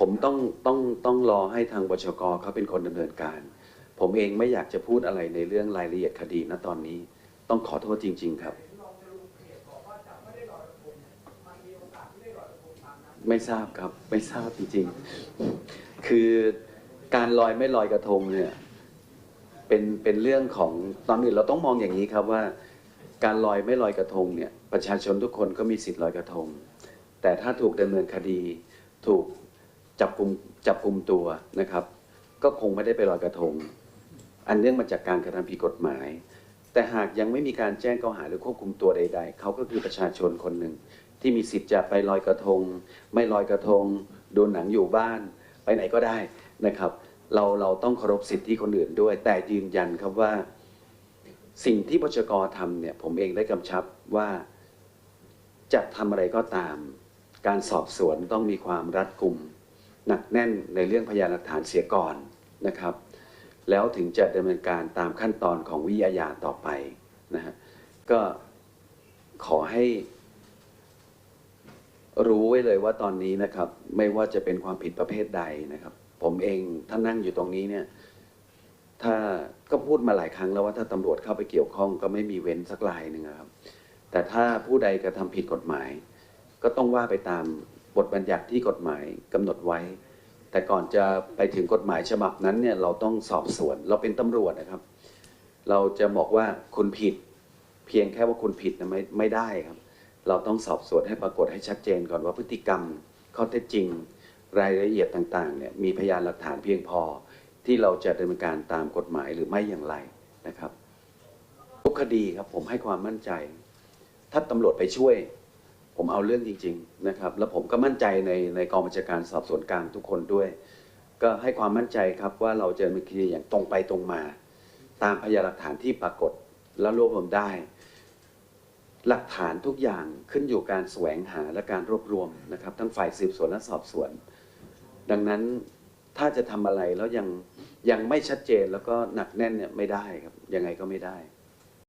ผมต้องต้องต้องรอให้ทางบชกเขาเป็นคนดำเนินการ ผมเองไม่อยากจะพูดอะไรในเรื่องรายละเอียดคดีณตอนนี้ ต้องขอโทษจริง ๆ ครับ ไม่ทราบครับไม่ทราบจริง ๆ คือการลอยไม่ลอยกระทงเนี่ยเป็นเป็นเรื่องของตอนอื่นเราต้องมองอย่างนี้ครับว่า การลอยไม่ลอยกระทงเนี่ยประชาชนทุกคนก็มีสิทธิ์ลอยกระทง แต่ถ้าถูกดำเนินคดีถูก จับกลุ่มจับกลุ่มตัวนะครับ ก็คงไม่ได้ไปลอยกระทง อันเนื่องมาจากการกระทำผิดกฎหมาย แต่หากยังไม่มีการแจ้งข้อหาหรือควบคุมตัวใด ๆ เขาก็คือประชาชนคนหนึ่ง ที่มีสิทธิ์จะไปลอยกระทง ไม่ลอยกระทงดูหนังอยู่บ้าน ไปไหนก็ได้นะครับ เราเราต้องเคารพสิทธิคนอื่นด้วย แต่ยืนยันครับว่า สิ่งที่บชกรทำเนี่ยผมเองได้กำชับว่าจะทำอะไรก็ตาม การสอบสวนต้องมีความรัดกุม หนักแน่นในเรื่องพยานหลักฐานเสียก่อนนะครับ แล้วถึงจะดำเนินการตามขั้นตอนของวิทยาต่อไปนะฮะก็ขอให้รู้ไว้เลยว่าตอนนี้นะครับ ไม่ว่าจะเป็นความผิดประเภทใดนะครับ ผมเองถ้านนั่งอยู่ตรงนี้เนี่ย ถ้าก็พูดมาหลายครั้งแล้วว่าถ้าตำรวจเข้าไปเกี่ยวข้องก็ไม่มีเว้นสักรายหนึ่งครับ แต่ถ้าผู้ใดกระทำผิดกฎหมาย ก็ต้องว่าไปตาม บทบัญญัติที่กฎหมายกำหนดไว้ แต่ก่อนจะไปถึงกฎหมายฉบับนั้นเนี่ยเราต้องสอบสวน เราเป็นตำรวจนะครับ เราจะบอกว่าคุณผิด เพียงแค่ว่าคุณผิดนะไม่ไม่ได้ครับ เราต้องสอบสวนให้ปรากฏให้ชัดเจนก่อนว่าพฤติกรรมข้อเท็จจริง รายละเอียดต่างๆเนี่ยมีพยานหลักฐานเพียงพอที่เราจะดำเนินการตามกฎหมายหรือไม่อย่างไรนะครับทุกคดีครับผมให้ความมั่นใจ ถ้าตำรวจไปช่วย ผมเอาเรื่องจริงๆนะครับแล้วผมก็มั่นใจในในกองบัญชาการสอบสวนกลางทุกคนด้วย ก็ให้ความมั่นใจครับว่าเราจะดำเนินคดีอย่างตรงไปตรงมา ตามพยานหลักฐานที่ปรากฏและรวบรวมได้ หลักฐานทุกอย่างขึ้นอยู่การแสวงหาและการรวบรวมนะครับ ทั้งฝ่ายสืบสวนและสอบสวน ดังนั้นถ้าจะทำอะไรแล้วยังยังไม่ชัดเจนแล้วก็หนักแน่นเนี่ยไม่ได้ครับยังไงก็ไม่ได้